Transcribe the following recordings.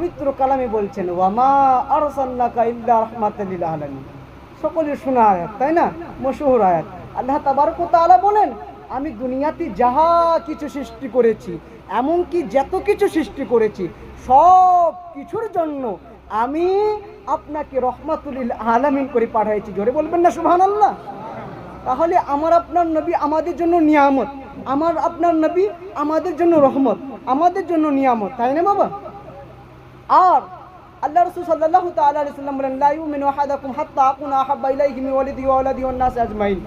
পবিত্র কালামে বলছেন, ওয়ামা সকলের শোনা আয়াত, তাই না? মশহুর আয়াত। আল্লাহ তাবারক তাআলা বলেন, আমি দুনিয়াতে যাহা কিছু সৃষ্টি করেছি, এমনকি যত কিছু সৃষ্টি করেছি, সব কিছুর জন্য আমি আপনাকে রহমাতুলিল আলামিন করে পাঠাইছি। জোরে বলবেন না, সুবহানাল্লাহ? তাহলে আমার আপনার নবী আমাদের জন্য নিয়ামত। আমার আপনার নবী আমাদের জন্য রহমত, আমাদের জন্য নিয়ামত, তাই না বাবা? আর আল্লাহ রসুল সাল্লাহ তাল্লাম বলেন লাইউ মিন ওয়াহাদাকুম হাত্তা আকুন আহাব্বা ইলাইহি মিন ওয়ালিদি ওয়া ওয়ালাদিহি ওয়ান নাস আজমাইন।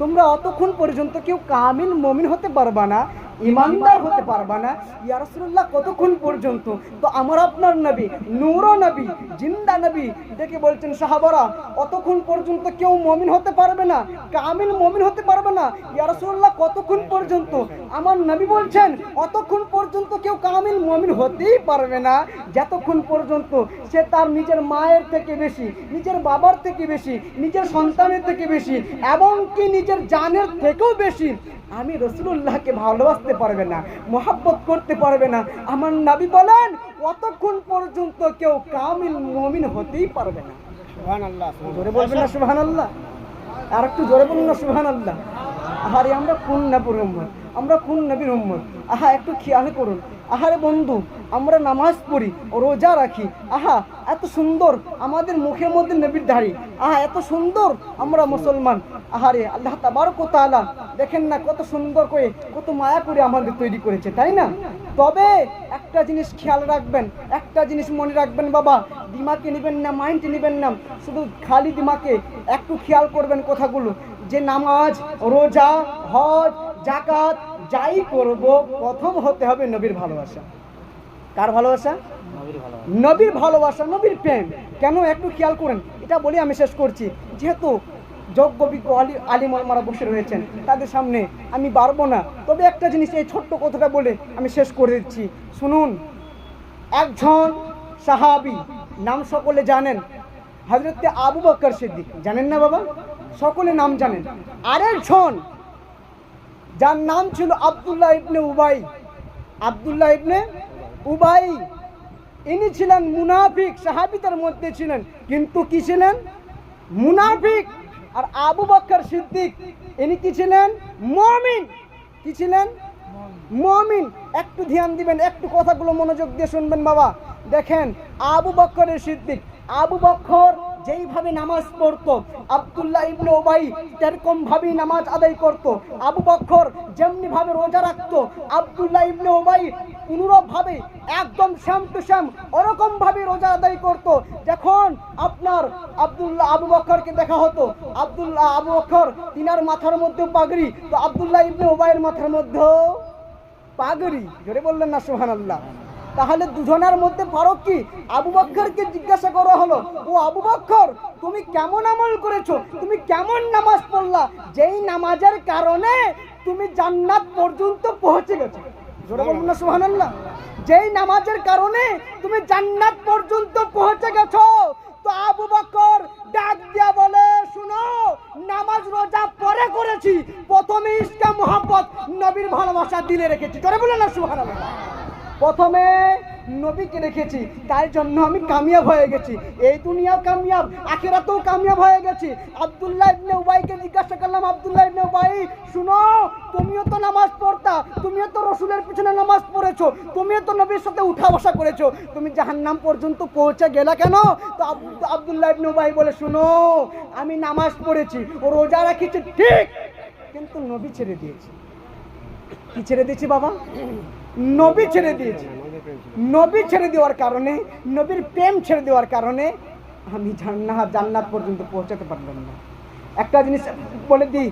তোমরা অতক্ষণ পর্যন্ত কেউ কামিল, মুমিন হতে পারবা না। ইমানদার হতে পারবা না। ইয়া রাসূলুল্লাহ, কতক্ষণ পর্যন্ত? তো আমার আপনার নবী, নূর নবী, জিন্দা নবী দেখে বলছেন, সাহাবারা, অতক্ষণ পর্যন্ত কেউ মমিন হতে পারবে না, কামিল মমিন হতে পারবে না। ইয়া রাসূলুল্লাহ, কতক্ষণ পর্যন্ত? আমার নবী বলছেন, অতক্ষণ পর্যন্ত কেউ কামিল মমিন হতেই পারবে না। যতক্ষণ পর্যন্ত সে তার নিজের মায়ের থেকে বেশি, নিজের বাবার থেকে বেশি, নিজের সন্তানের থেকে বেশি, এবং কি নিজের জানের থেকেও বেশি আমি রসুল্লাহকে ভালোবাসতে পারবে না মোহাব্বত করতে পারবে না। আমার নাবি বলেন কতক্ষণ পর্যন্ত কেউ কামিল মমিন হতেই পারবে না। জোরে বলবেন না সুহান আল্লাহ আর একটু জোরে বলুন না সুহান আল্লাহ আহারে আমরা কোন নবীর উম্মত? আমরা কোন নবীর উম্মত? আহা একটু খেয়াল করুন। আহারে বন্ধু, আমরা নামাজ পড়ি, রোজা রাখি। আহা, এত সুন্দর আমাদের মুখের মধ্যে নবীর দাড়ি আহা, এত সুন্দর আমরা মুসলমান। আহারে আল্লাহ তাবারক ও তাআলা দেখেন না কত সুন্দর করে, কত মায়া করে আমাদের তৈরি করেছে, তাই না? তবে একটা জিনিস খেয়াল রাখবেন, একটা জিনিস মনে রাখবেন বাবা, দিমাকে নেবেন না, মাইন্ড নেবেন না, শুধু খালি দিমাকে একটু খেয়াল করবেন কথাগুলো। যে নামাজ, রোজা, হজ জাকাত যাই করব প্রথম হতে হবে নবীর ভালোবাসা। কার ভালোবাসা? নবীর ভালোবাসা। নবীর প্রেম। কেন একটু খেয়াল করেন এটা বলে আমি শেষ করছি। যেহেতু যোগ্য বিজ্ঞ আলী আলিম আলমারা বসে রয়েছেন তাদের সামনে আমি পারব না। তবে একটা জিনিস এই ছোট্ট কথাটা বলে আমি শেষ করে দিচ্ছি। শুনুন একজন সাহাবি নাম সকলে জানেন হজরতে আবু বকর সিদ্দিক। জানেন না বাবা? সকলে নাম জানেন। আরেকজন যার নাম ছিল আব্দুল্লাহ ইবনে উবাই। আব্দুল্লাহ ইবনে উবাই। ইনি ছিলেন মুনাফিক, সাহাবিদের মধ্যে ছিলেন। কিন্তু কি ছিলেন? মুনাফিক। আর আবু বকর সিদ্দিক, ইনি কি ছিলেন? মমিন। কি ছিলেন? মমিন। একটু ধ্যান দিবেন, একটু কথাগুলো মনোযোগ দিয়ে শুনবেন বাবা। দেখেন, আবু বক্করের সিদ্দিক। আবু বক্কর যেইভাবে নামাজ পড়তো, আব্দুল্লাহ ইবনে ওবাই তেরকম ভাবেই নামাজ আদায় করত। আবু বক্কর যেমনি ভাবে রোজা রাখতো, আব্দুল্লাহ ইবনে ওবাই অনুরূপ ভাবে একদম শ্যাম টু শ্যাম ওরকম ভাবে রোজা আদায় করত। যখন আপনার আব্দুল্লাহ, আবু বক্করকে দেখা হতো, আব্দুল্লাহ, আবু বক্কর তিনার মাথার মধ্যে পাগড়ি, তো আব্দুল্লাহ ইবনে ওবাইয়ের মাথার মধ্যেও পাগড়ি। জোরে বললেন না সোহান আল্লাহ তাহলে দুজনের মধ্যে ফারক কি? আবু বক্করকে জিজ্ঞাসা করা হলো, ও আবু বক্কর, তুমি কেমন আমল করেছ? তুমি কেমন নামাজ পড়লা? যেই নামাজের কারণে তুমি জান্নাত পর্যন্ত পৌঁছে গেছো। জোরে বলুন না, সুবহানাল্লাহ। যেই নামাজের কারণে তুমি জান্নাত পর্যন্ত পৌঁছে গেছো, তো আবু বকর ডাক দিয়া বলে, শুনো, নামাজ রোজা পরে করেছি। প্রথমে ইসকা মোহাম্মত নবীর ভালোবাসা দিলে রেখেছি। তোরে বলে না, সুবহানাল্লাহ। প্রথমে নবীকে রেখেছি তাই জন্য আমি কামিয়াব হয়ে গেছি। এই দুনিয়াও কামিয়াব, আখেরাতেও কামিয়াব হয়ে গেছি। আব্দুল্লাহ ইবনে উবাইকে জিজ্ঞাসা করলাম, আব্দুল্লাহ ইবনে উবাই, শুনো, তুমিও তো নামাজ পড়তা, তুমিও তো রসুলের পিছনে নামাজ পড়েছো, তুমিও তো নবীর সাথে উঠা বসা করেছ। তুমি জাহান্নাম পর্যন্ত পৌঁছে গেলা কেন? তো আব- আব্দুল্লাহ ইবনে উবাই বলে, শুনো, আমি নামাজ পড়েছি, ও রোজা রাখিছি ঠিক, কিন্তু নবী ছেড়ে দিয়েছি। কি ছেড়ে দিয়েছি বাবা? নবী ছেড়ে দিয়েছি। নবী ছেড়ে দেওয়ার কারণে, নবীর প্রেম ছেড়ে দেওয়ার কারণে আমি জান্নাত জান্নাত পর্যন্ত পৌঁছাতে পারলাম না। একটা জিনিস বলে দিই